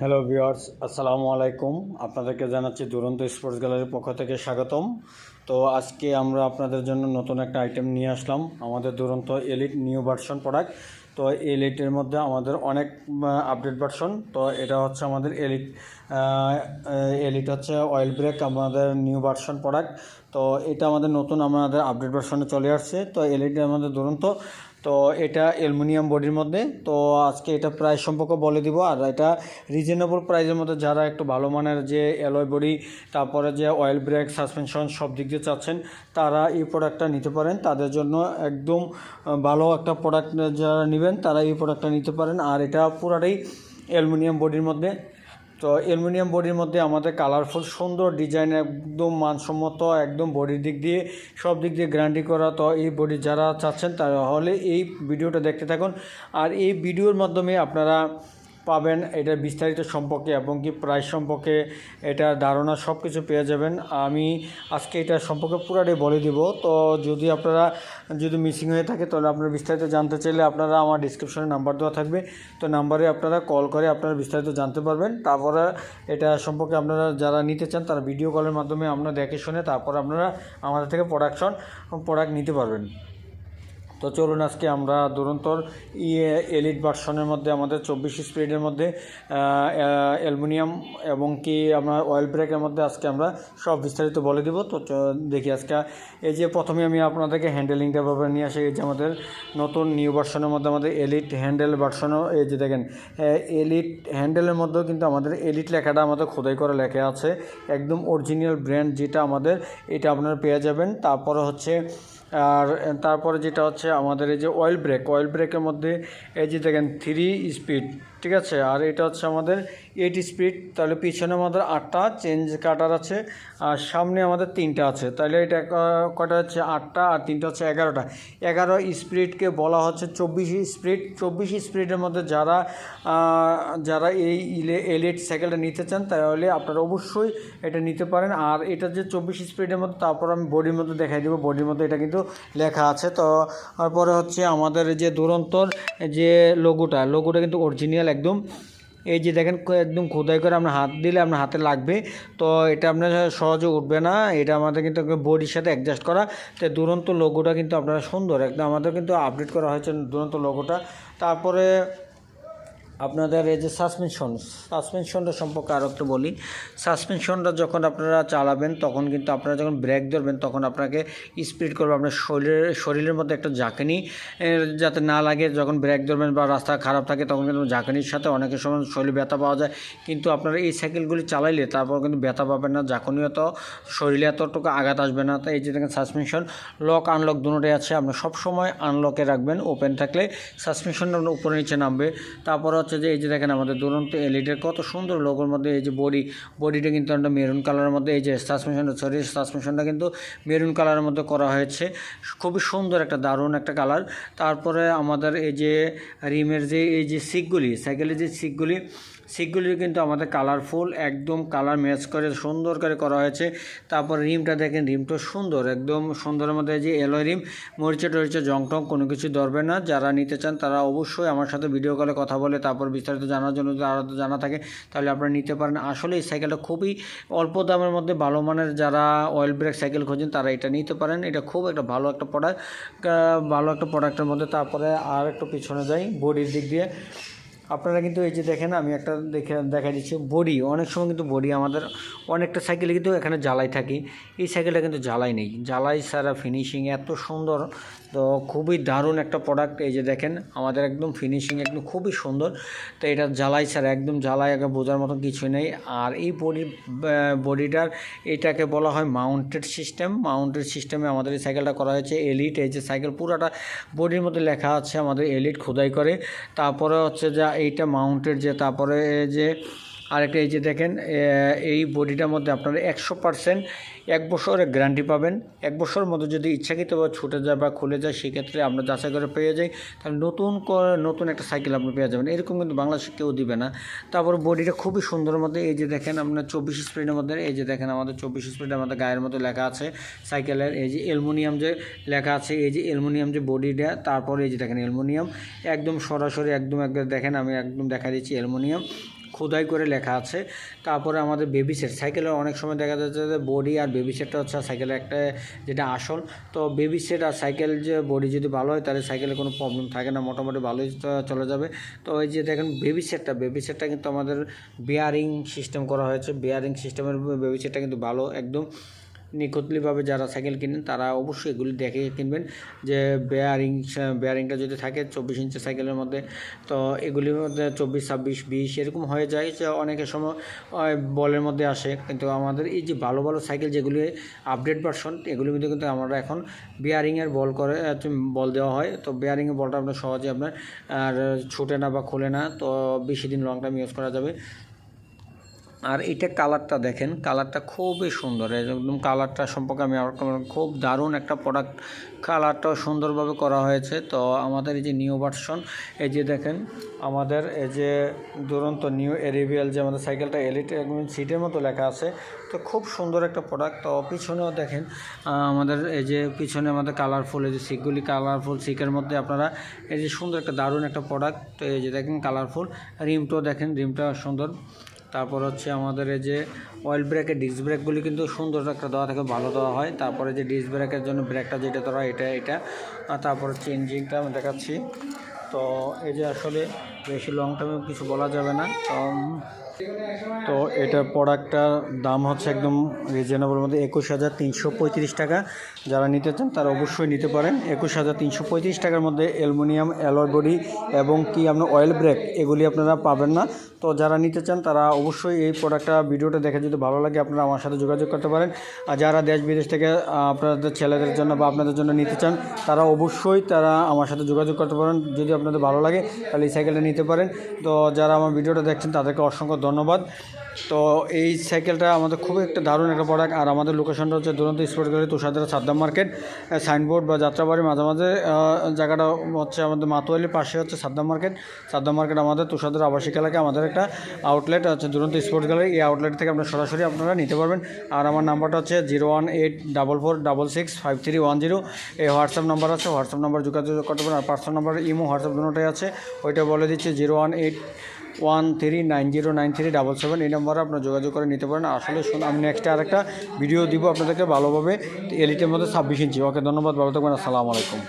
Hello viewers আসসালামু আলাইকুম আপনাদেরকে জানাচ্ছি দুরন্ত স্পোর্টস গ্যালারির পক্ষ থেকে স্বাগতম। তো আজকে আমরা আপনাদের জন্য নতুন একটা আইটেম নিয়ে আসলাম, আমাদের দুরন্ত এলিট নিউ ভার্সন প্রোডাক্ট তো এলিটের মধ্যে আমাদের অনেক আপডেট ভার্সন তো এটা হচ্ছে আমাদের এলিট এলিট হচ্ছে অয়েল ব্রেক আমাদের নিউ ভার্সন প্রোডাক্ট তো এটা আমাদের নতুন, আমাদের আপডেট ভার্সনে চলে আসছে। তো এলিট আমাদের দুরন্ত তো এটা অ্যালুমিনিয়াম বডির মধ্যে। তো আজকে এটা প্রাইস সম্পর্কে বলে দিব। আর এটা রিজনেবল প্রাইসের মধ্যে যারা একটু ভালো মানের যে অ্যালয় বডি তারপরে যে অয়েল ব্রেক সাসপেনশন সব দিক দিয়ে চাচ্ছেন, তারা এই প্রোডাক্টটা নিতে পারেন। তাদের জন্য একদম ভালো একটা প্রোডাক্ট যারা নেবেন, তারা এই প্রোডাক্টটা নিতে পারেন। আর এটা পুরাটাই অ্যালুমিনিয়াম বডির মধ্যে। তো অ্যালুমিনিয়াম বডির মধ্যে আমাদের কালারফুল সুন্দর ডিজাইন একদম মানসম্মত, একদম বডির দিক দিয়ে, সব দিক দিয়ে গ্যারান্টি করা। তো এই বডি যারা চাচ্ছেন, তাহলে এই ভিডিওটা দেখতে থাকুন। আর এই ভিডিওর মাধ্যমে আপনারা পাবেন এটা বিস্তারিত সম্পর্কে এবং কি প্রাইস সম্পর্কে এটা ধারণা সব কিছু পেয়ে যাবেন। আমি আজকে এটা সম্পর্কে পুরাটাই বলে দিব। তো যদি আপনারা, যদি মিসিং হয়ে থাকে, তাহলে আপনারা বিস্তারিত জানতে চাইলে আপনারা আমার ডিসক্রিপশনে নাম্বার দেওয়া থাকবে। তো নাম্বারে আপনারা কল করে আপনারা বিস্তারিত জানতে পারবেন। তারপরে এটা সম্পর্কে আপনারা যারা নিতে চান, তারা ভিডিও কলের মাধ্যমে আপনারা দেখে শুনে তারপর আপনারা আমাদের থেকে প্রোডাকশন প্রোডাক্ট নিতে পারবেন। তো চলুন আজকে আমরা দুরন্তর ইয়ে এলিট ভার্সনের মধ্যে, আমাদের চব্বিশ স্পিডের মধ্যে অ্যালুমিনিয়াম এবং কি আমরা অয়েল ব্রেকের মধ্যে আজকে আমরা সব বিস্তারিত বলে দিব। তো দেখি আজকে, এই যে প্রথমে আমি আপনাদেরকে হ্যান্ডেলিংটা ব্যাপারে নিয়ে আসি, এই যে আমাদের নতুন নিউ ভার্সনের মধ্যে আমাদের এলিট হ্যান্ডেল ভার্সনও এই যে দেখেন এলিট হ্যান্ডেলের মধ্যেও কিন্তু আমাদের এলিট লেখাটা আমাদের খোদাই করে লেখা আছে। একদম অরিজিনাল ব্র্যান্ড যেটা আমাদের, এটা আপনারা পেয়ে যাবেন। তারপরে হচ্ছে আর তারপরে যেটা হচ্ছে আমাদের এই যে অয়েল ব্রেক অয়েল ব্রেকের মধ্যে এই যে দেখেন থ্রি স্পিড ঠিক আছে, আর এটা হচ্ছে আমাদের এইট স্পিড তাহলে পিছনে আমাদের আটটা চেঞ্জ কাটার আছে, আর সামনে আমাদের তিনটা আছে, তাহলে এটা কটা হচ্ছে আটটা, আর তিনটা হচ্ছে এগারোটা। এগারো স্পিডকে বলা হচ্ছে চব্বিশ স্পিড চব্বিশ স্পিডের মধ্যে যারা যারা এই এলিট সাইকেলটা নিতে চান, তাহলে আপনারা অবশ্যই এটা নিতে পারেন, আর এটা যে চব্বিশ স্পিডের মধ্যে, তারপর আমি বডির মধ্যে দেখাই দেবো বডির মধ্যে এটা কিন্তু লেখা আছে, তো তারপরে হচ্ছে আমাদের যে দুরন্তর যে লোগোটা লোগোটা কিন্তু অরিজিনাল একদম। এই যে দেখেন একদম খোদাই করে আপনার হাত দিলে আপনার হাতে লাগবে। তো এটা আপনার সহজে উঠবে না। এটা আমাদের কিন্তু বডির সাথে অ্যাডজাস্ট করা। তো দুরন্ত লোগোটা কিন্তু আপনারা সুন্দর। একদম আমাদের কিন্তু আপডেট করা হয়েছে দুরন্ত লোগোটা তারপরে আপনাদের এই যে সাসপেনশন সাসপেনশনটা সম্পর্কে আরও একটু বলি। সাসপেনশনটা যখন আপনারা চালাবেন, তখন কিন্তু আপনারা যখন ব্রেক ধরবেন, তখন আপনাকে স্পিড করবে আপনার শরীরের শরীরের মধ্যে একটা ঝাঁকুনি যাতে না লাগে। যখন ব্রেক ধরবেন বা রাস্তা খারাপ থাকে, তখন কিন্তু ঝাঁকুনির সাথে অনেকের সময় শরীরে ব্যথা পাওয়া যায়। কিন্তু আপনারা এই সাইকেলগুলি চালাইলে তারপর কিন্তু ব্যথা পাবেন না ঝাঁকুনিও তো শরীরে এতটুকু আঘাত আসবে না। তো এই যে দেখেন সাসপেনশন লক আনলক দুটোই আছে। আপনার সবসময় আনলকে রাখবেন ওপেন থাকলে সাসপেনশনটা উপরে, নিচে নামবে। তারপর হচ্ছে যে, এই যে দেখেন আমাদের দুরন্ত এলইডির কত সুন্দর লোগোর মধ্যে এই যে বডি, বডিটা কিন্তু একটা মেরুন কালারের মধ্যে, এই যে সাসপেনশনটা সরি সাসপেনশনটা কিন্তু মেরুন কালারের মধ্যে করা হয়েছে। খুবই সুন্দর একটা দারুণ একটা কালার তারপরে আমাদের এই যে রিমের যে, এই যে সিকগুলি সাইকেলের যে সিকগুলি সিকগুলি কিন্তু আমাদের কালারফুল একদম কালার ম্যাচ করে, সুন্দর করে করা হয়েছে। তারপর রিমটা দেখেন, রিমটা সুন্দর, একদম সুন্দরের মধ্যে যে এলোয় রিম, মরিচে টরিচে জং টং কোনো কিছু ধরবে না। যারা নিতে চান তারা অবশ্যই আমার সাথে ভিডিও কলে কথা বলে, তারপর বিস্তারিত জানার জন্য আরও জানা থাকে, তাহলে আপনারা নিতে পারেন। আসলে এই সাইকেলটা খুবই অল্প দামের মধ্যে ভালো মানের যারা অয়েল ব্রেক সাইকেল খোঁজেন, তারা এটা নিতে পারেন। এটা খুব একটা ভালো একটা প্রোডাক্ট ভালো একটা প্রোডাক্টের মধ্যে। তারপরে আর একটু পিছনে যাই বডির দিক দিয়ে। আপনারা কিন্তু এই যে দেখেন, আমি একটা দেখে দেখা দিচ্ছি বডি। অনেক সময় কিন্তু বডি আমাদের অনেকটা সাইকেলে কিন্তু এখানে জ্বালাই থাকি। এই সাইকেলটা কিন্তু জ্বালাই নেই। জ্বালাই সারা ফিনিশিং এত সুন্দর। তো খুবই দারুণ একটা প্রোডাক্ট এই যে দেখেন, আমাদের একদম ফিনিশিং একদম খুবই সুন্দর। তো এটা জ্বালাই ছাড়া, একদম জ্বালাই আগে বোঝার মতো কিছু নেই। আর এই বডি বডিটার এটাকে বলা হয় মাউন্টেড সিস্টেম মাউন্টেড সিস্টেমে আমাদের এই সাইকেলটা করা হয়েছে এলিট এই যে সাইকেল পুরাটা বডির মধ্যে লেখা আছে আমাদের এলিট খোদাই করে। তারপরে হচ্ছে যা এইটা মাউন্টেড যে, তারপরে এই যে আরেকটা এই যে দেখেন এই বডিটার মধ্যে আপনারা একশো পার্সেন্ট এক বছরের গ্যারান্টি পাবেন। এক বছরের মধ্যে যদি ইচ্ছাকৃতভাবে ছুটে যায় বা খুলে যায়, সেক্ষেত্রে আমরা যাচাই করে পেয়ে যাই। তাহলে নতুন নতুন একটা সাইকেল আপনি পেয়ে যাবেন। এরকম কিন্তু বাংলাদেশে কেউ দিবে না। তারপর বডিটা খুবই সুন্দর মধ্যে, এই যে দেখেন আপনার চব্বিশ স্পিডের মধ্যে, এই যে দেখেন আমাদের চব্বিশ স্পিডের আমাদের গায়ের মধ্যে লেখা আছে সাইকেলের, এই যে অ্যালুমিনিয়াম যে লেখা আছে, এই যে অ্যালুমিনিয়াম যে বডিটা, তারপরে এই যে দেখেন অ্যালুমিনিয়াম, একদম সরাসরি একদম একদম দেখেন, আমি একদম দেখা দিচ্ছি অ্যালুমিনিয়াম। খোদাই করে লেখা আছে। তারপরে আমাদের বেবি সেট সাইকেলের অনেক সময় দেখা যাচ্ছে যে বডি আর বেবি সেটটা হচ্ছে সাইকেলের একটা যেটা আসল। তো বেবি সেট আর সাইকেল যে বডি যদি ভালো হয়, তাহলে সাইকেলে কোনো প্রবলেম থাকে না, মোটামুটি ভালোই চলে যাবে। তো এই যে দেখেন বেবি সেটটা বেবি সেটটা কিন্তু আমাদের বেয়ারিং সিস্টেম করা হয়েছে। বেয়ারিং সিস্টেমের বেবি সেটটা কিন্তু ভালো, একদম। নিখুঁতলিভাবে যারা সাইকেল কিনেন, তারা অবশ্যই এগুলি দেখে কিনবেন। যে বেয়ারিং বেয়ারিংটা যদি থাকে চব্বিশ ইঞ্চি সাইকেলের মধ্যে, তো এগুলির মধ্যে চব্বিশ, ছাব্বিশ, বিশ এরকম হয়ে যায় যে অনেকের সময় বলের মধ্যে আসে। কিন্তু আমাদের এই যে ভালো ভালো সাইকেল যেগুলি আপডেট ভার্সন এগুলির মধ্যে কিন্তু আমরা এখন বেয়ারিংয়ের বল করে বল দেওয়া হয়। তো বেয়ারিংয়ের বলটা আপনার সহজে আপনার, আর ছুটে না বা খুলে না, তো বেশি দিন লং টাইম ইউজ করা যাবে। আর এটা কালারটা দেখেন কালারটা খুবই সুন্দর। একদম কালারটা সম্পর্কে আমি খুব দারুণ একটা প্রোডাক্ট কালারটাও সুন্দরভাবে করা হয়েছে। তো আমাদের এই যে নিউ ভার্সন এই যে দেখেন, আমাদের এই যে দুরন্ত নিউ এরিভিয়াল যে আমাদের সাইকেলটা এলিট সিটের মতো লেখা আছে, তো খুব সুন্দর একটা প্রোডাক্ট তো পিছনেও দেখেন আমাদের এই যে পিছনে আমাদের কালারফুল এই যে সিকগুলি কালারফুল সিকের মধ্যে আপনারা এই যে সুন্দর একটা দারুণ একটা প্রোডাক্ট এই যে দেখেন কালারফুল রিমটাও দেখেন, রিমটা সুন্দর। তারপর হচ্ছে আমাদের এই যে অয়েল ব্রেকের ডিস্ক ব্রেকগুলি কিন্তু সুন্দর একটা দেওয়া থাকে, ভালো দেওয়া হয়। তারপরে যে ডিস্ক ব্রেকের জন্য ব্রেকটা যেটা ধরা এটা এটা। তারপর হচ্ছে ইঞ্জিনটা আমি দেখাচ্ছি। তো এই যে আসলে বেশি লং টার্মে কিছু বলা যাবে না। তো তো এটা প্রোডাক্টটার দাম হচ্ছে একদম রিজনেবল মধ্যে একুশ হাজার তিনশো পঁয়ত্রিশ টাকা। যারা নিতে চান তারা অবশ্যই নিতে পারেন। একুশ হাজার তিনশো পঁয়ত্রিশ টাকার মধ্যে অ্যালুমিনিয়াম অ্যালয় বডি এবং কি আপনার অয়েল ব্রেক এগুলি আপনারা পাবেন না। তো যারা নিতে চান তারা অবশ্যই এই প্রোডাক্টটা ভিডিওটা দেখে যদি ভালো লাগে আপনারা আমার সাথে যোগাযোগ করতে পারেন। আর যারা দেশ বিদেশ থেকে আপনাদের ছেলেদের জন্য বা আপনাদের জন্য নিতে চান তারা অবশ্যই তারা আমার সাথে যোগাযোগ করতে পারেন। যদি আপনাদের ভালো লাগে তাহলে এই সাইকেলটা নিতে পারেন। তো যারা আমার ভিডিওটা দেখছেন তাদেরকে অসংখ্য ধন্যবাদ। তো এই সাইকেলটা আমাদের খুব একটা দারুণ একটা প্রোডাক্ট আর আমাদের লোকেশনটা হচ্ছে দুরন্ত স্পোর্ট গ্যালারি তুষারদারা সাদ্দাম মার্কেট। সাইনবোর্ড বা যাত্রাবাড়ি মাঝে মাঝে জায়গাটা হচ্ছে আমাদের মাতোয়ালির পাশে হচ্ছে সাদ্দাম মার্কেট। সাদ্দাম মার্কেট আমাদের তুষারদার আবাসিক এলাকায় আমাদের একটা আউটলেট আছে দুরন্ত স্পোর্ট গ্যালারি এই আউটলেট থেকে আপনারা সরাসরি আপনারা নিতে পারবেন। আর আমার নাম্বারটা হচ্ছে zero one eight double four double six five three one zero. এই হোয়াটসঅ্যাপ নাম্বার আছে। হোয়াটসঅ্যাপ নাম্বার যোগাযোগ করতে পারেন। আর পার্সোনাল নাম্বার ইমো, হোয়াটসঅ্যাপ দুটোটাই আছে। ওইটা বলে দিচ্ছে zero one eight one three nine zero nine three double seven এই নাম্বারে আপনারা যোগাযোগ করে নিতে পারেন। আসলে শুন, আমি নেক্সট আরেকটা ভিডিও দিব আপনাদেরকে ভালোভাবে এলিটের মধ্যে ছাব্বিশ ইঞ্চি। ওকে, ধন্যবাদ, ভালো থাকবেন, আসসালামু আলাইকুম।